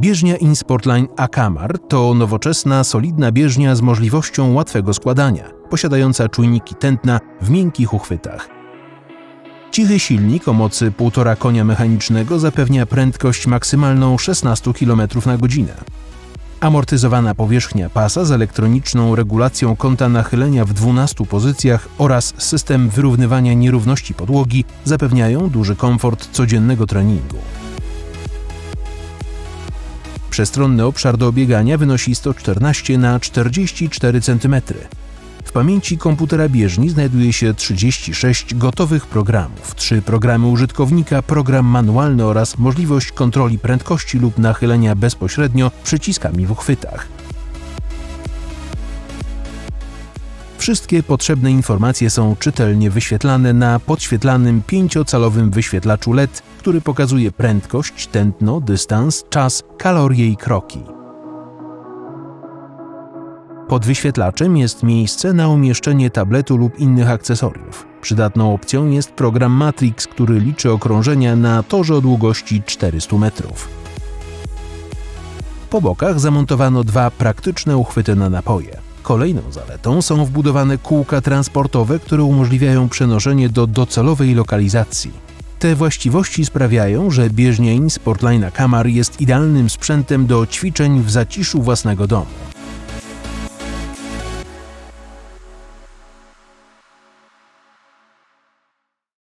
Bieżnia InSportline Akamar to nowoczesna, solidna bieżnia z możliwością łatwego składania, posiadająca czujniki tętna w miękkich uchwytach. Cichy silnik o mocy 1,5 konia mechanicznego zapewnia prędkość maksymalną 16 km na godzinę. Amortyzowana powierzchnia pasa z elektroniczną regulacją kąta nachylenia w 12 pozycjach oraz system wyrównywania nierówności podłogi zapewniają duży komfort codziennego treningu. Przestronny obszar do biegania wynosi 114 na 44 cm. W pamięci komputera bieżni znajduje się 36 gotowych programów, 3 programy użytkownika, program manualny oraz możliwość kontroli prędkości lub nachylenia bezpośrednio przyciskami w uchwytach. Wszystkie potrzebne informacje są czytelnie wyświetlane na podświetlanym 5-calowym wyświetlaczu LED, który pokazuje prędkość, tętno, dystans, czas, kalorie i kroki. Pod wyświetlaczem jest miejsce na umieszczenie tabletu lub innych akcesoriów. Przydatną opcją jest program Matrix, który liczy okrążenia na torze o długości 400 metrów. Po bokach zamontowano dwa praktyczne uchwyty na napoje. Kolejną zaletą są wbudowane kółka transportowe, które umożliwiają przenoszenie do docelowej lokalizacji. Te właściwości sprawiają, że bieżnia InSportline Camar jest idealnym sprzętem do ćwiczeń w zaciszu własnego domu.